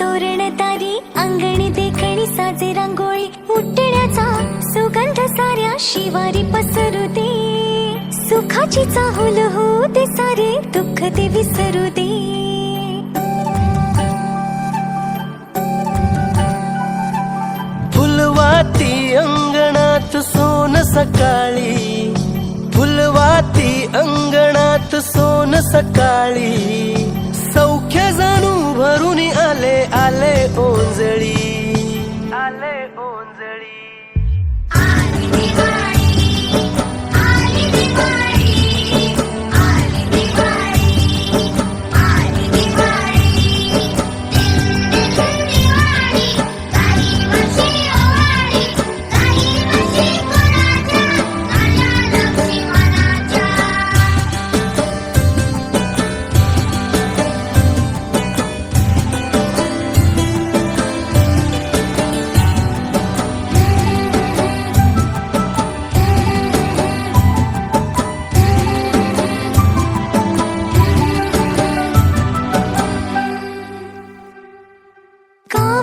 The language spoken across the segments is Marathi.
तोरण तारी अंगणी देखणी साजे रांगोळी उठण्याचा सुगंध साऱ्या शिवारी पसरू दे. सुखाची चाहूल हो ते सारे दुःख ते विसरू दे. फुलवाती अंगणात सोन सकाळी. फुलवाती अंगणात सोन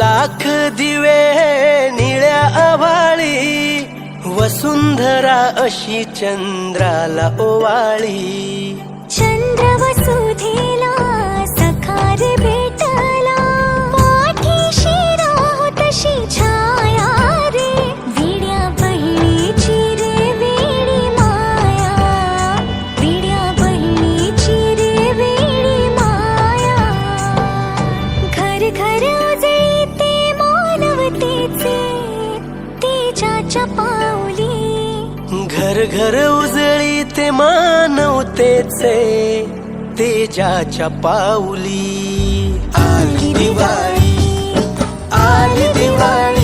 लाख दिवे निळ्या आवाळी वसुंधरा अशी चंद्राला ओवाळी. चंद्र वसुंधरा तेजाच्या पाऊली घर घर उजळी ते मानवतेचे तेजाच्या पाऊली आली दिवाळी आली दिवाळी.